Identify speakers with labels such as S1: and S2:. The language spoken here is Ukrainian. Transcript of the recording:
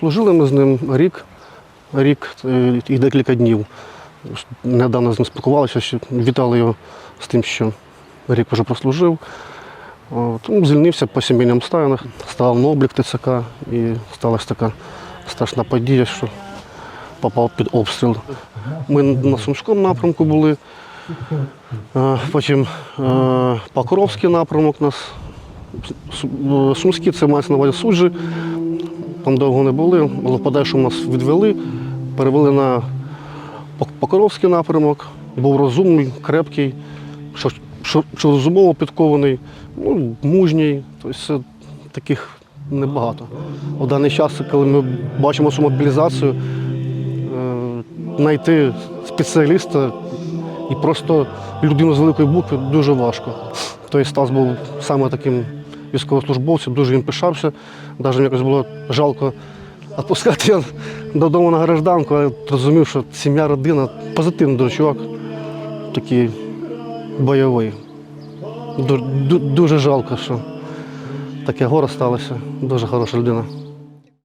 S1: Служили ми з ним рік, рік е, і декілька днів. Недавно з ним спілкувалися, ще вітали його з тим, що рік вже прослужив. От, ну, звільнився по сімейним обставинах, став на облік ТЦК і сталася така страшна подія, що попав під обстріл. Ми на Сумському напрямку були, е, потім е, Покровський напрямок нас. Су- Сумські це мається на увазі суджі. Там довго не були, але в нас відвели, перевели на Пок- Покровський напрямок. Був розумний, крепкий, розумово підкований, ну, мужній. Тобто таких небагато. У даний час, коли ми бачимо цю мобілізацію, е, знайти спеціаліста і просто людину з великої букви дуже важко. Той Стас був саме таким військовослужбовцем, дуже їм пишався. Навіть якось було жалко відпускати його додому на гражданку, але розумів, що сім'я, родина, позитивний дуже чувак, такий бойовий. Ду- ду- Дуже жалко, що таке горе сталося. Дуже хороша людина.